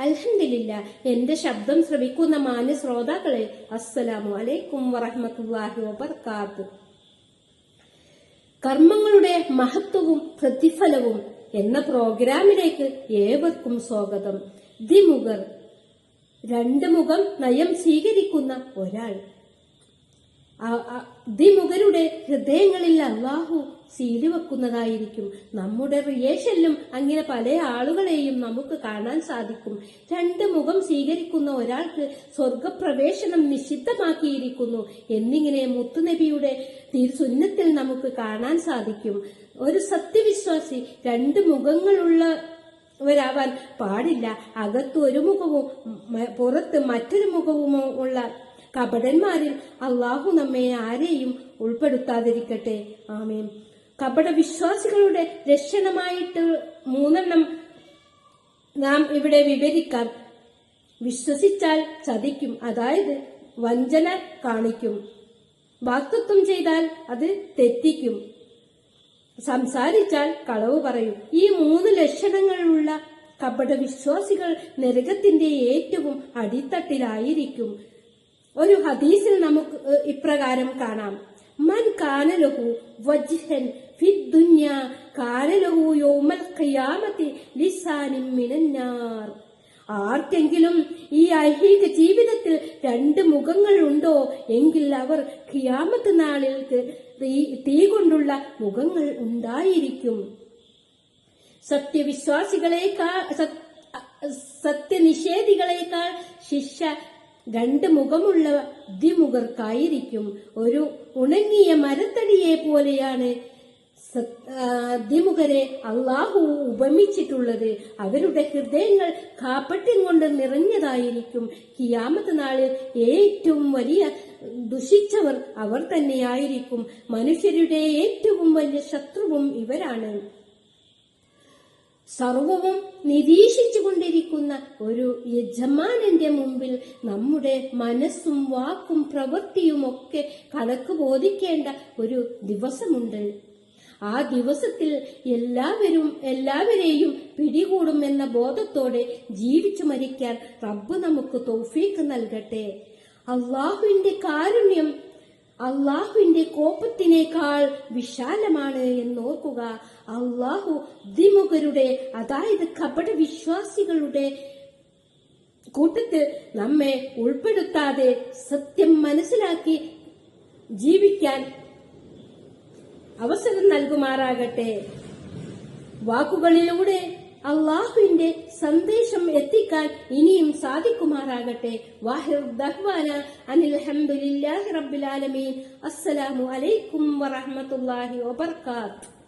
അൽഹംദുലില്ല എന്റെ ശബ്ദം ശ്രവിക്കുന്ന മാന്യ ശ്രോതാക്കളെ അസ്സലാമു അലൈക്കും വറഹമത്തല്ലാഹി വബർക്കാത്തു. കർമ്മങ്ങളുടെ മഹത്വവും പ്രതിഫലവും എന്ന പ്രോഗ്രാമിലേക്ക് ഏവർക്കും സ്വാഗതം. ദിമുഖർ രണ്ട് മുഖം നയം സ്വീകരിക്കുന്ന ഒരാൾ. ദ്വിമുഖരുടെ ഹൃദയങ്ങളിൽ അള്ളാഹു സീൽ വെക്കുന്നതായിരിക്കും. നമ്മുടെ റിയേഷനിലും അങ്ങനെ പല ആളുകളെയും നമുക്ക് കാണാൻ സാധിക്കും. രണ്ട് മുഖം സ്വീകരിക്കുന്ന ഒരാൾക്ക് സ്വർഗപ്രവേശനം നിഷിദ്ധമാക്കിയിരിക്കുന്നു എന്നിങ്ങനെ മുത്തുനബിയുടെ തിരുസുന്നത്തിൽ നമുക്ക് കാണാൻ സാധിക്കും. ഒരു സത്യവിശ്വാസി രണ്ട് മുഖങ്ങളുള്ള വരാവാൻ പാടില്ല. അകത്ത് ഒരു മുഖവും പുറത്ത് മറ്റൊരു മുഖവുമോ ഉള്ള കപടന്മാരിൽ അള്ളാഹു നമ്മെ ആരെയും ഉൾപ്പെടുത്താതിരിക്കട്ടെ. ആമേൻ. കപട വിശ്വാസികളുടെ രക്ഷണമായിട്ട് മൂന്നെണ്ണം നാം ഇവിടെ വിവരിക്കാം. വിശ്വസിച്ചാൽ ചതിക്കും അതായത് വഞ്ചന കാണിക്കും. വാക്തത്വം ചെയ്താൽ അത് തെറ്റിക്കും. സംസാരിച്ചാൽ കളവ് പറയും. ഈ മൂന്ന് ലക്ഷണങ്ങളുള്ള കപട വിശ്വാസികൾ നരകത്തിന്റെ ഏറ്റവും അടിത്തട്ടിലായിരിക്കും. ഒരു ഹദീസിൽ നമുക്ക് ഇപ്രകാരം കാണാം. മൻ കാനലഹു വജ്ഹൻ ഫിദ്ദുന്യ കാനലഹു യൗമൽ ഖിയാമത്തി ലിസാനിൻ മിനന്നാർ ആർക്കെങ്കിലും ഈ ഐഹിക ജീവിതത്തിൽ രണ്ട് മുഖങ്ങൾ ഉണ്ടോ എങ്കിൽ അവർ ഖിയാമത്ത് നാളിൽ തീ- കൊണ്ടുള്ള മുഖങ്ങൾ ഉണ്ടായിരിക്കും. സത്യവിശ്വാസികളെക്കാൾ സത്- സത്യനിഷേധികളെക്കാൾ ശിക്ഷ രണ്ട് മുഖമുള്ള ദ്വിമുഖർക്കായിരിക്കും ഒരു ഉണങ്ങിയ മരത്തടിയെ പോലെയാണ് ദ്വിമുഖരെ അള്ളാഹു ഉപമിച്ചിട്ടുള്ളത്. അവരുടെ ഹൃദയങ്ങൾ കാപ്പട്യം കൊണ്ട് നിറഞ്ഞതായിരിക്കും. കിയാമത്ത് നാളിൽ ഏറ്റവും വലിയ ദുഷിച്ചവർ അവർ തന്നെയായിരിക്കും. മനുഷ്യരുടെ ഏറ്റവും വലിയ ശത്രുവും ഇവരാണ്. സർവവും നിരീക്ഷിച്ചുകൊണ്ടിരിക്കുന്ന ഒരു യജമാനന്റെ മുമ്പിൽ നമ്മുടെ മനസ്സും വാക്കും പ്രവൃത്തിയും ഒക്കെ കണക്ക് ബോധിക്കേണ്ട ഒരു ദിവസമുണ്ട്. ആ ദിവസത്തിൽ എല്ലാവരും എല്ലാവരെയും പിടികൂടുമെന്ന ബോധത്തോടെ ജീവിച്ചു മരിക്കാൻ റബ്ബ് നമുക്ക് തൗഫീക്ക് നൽകട്ടെ. അള്ളാഹുവിന്റെ കാരുണ്യം അള്ളാഹുവിന്റെ കോപത്തിനേക്കാൾ വിശാലമാണ് എന്നോർക്കുക. അള്ളാഹു ദ്വിമുഖരുടെ അതായത് കപട വിശ്വാസികളുടെ കൂട്ടത്തിൽ നമ്മെ ഉൾപ്പെടുത്താതെ സത്യം മനസ്സിലാക്കി ജീവിക്കാൻ അവസരം നൽകുമാറാകട്ടെ. വാക്കുകളിലൂടെ അള്ളാഹുവിന്റെ സന്ദേശം എത്തിക്കാൻ ഇനിയും സാധിക്കുമാറാകട്ടെ. വാഹിർ അനിൽ ഹംദുലില്ലാഹി റബ്ബിൽ ആലമീൻ. അസ്സലാമു അലൈക്കും വറഹ്മത്തുള്ളാഹി വബർക്കാത്ത്.